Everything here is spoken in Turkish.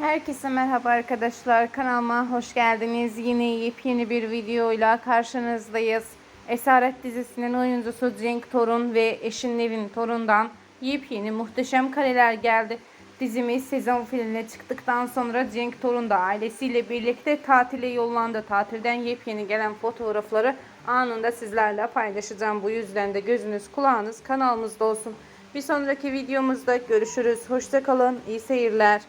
Herkese merhaba arkadaşlar. Kanalıma hoş geldiniz. Yine yepyeni bir videoyla karşınızdayız. Esaret dizisinin oyuncusu Cenk Torun ve eşi Nevin Torun'dan yepyeni muhteşem kareler geldi. Dizimiz sezon finaline çıktıktan sonra Cenk Torun da ailesiyle birlikte tatile yollandı. Tatilden yepyeni gelen fotoğrafları anında sizlerle paylaşacağım. Bu yüzden de gözünüz kulağınız kanalımızda olsun. Bir sonraki videomuzda görüşürüz. Hoşçakalın. İyi seyirler.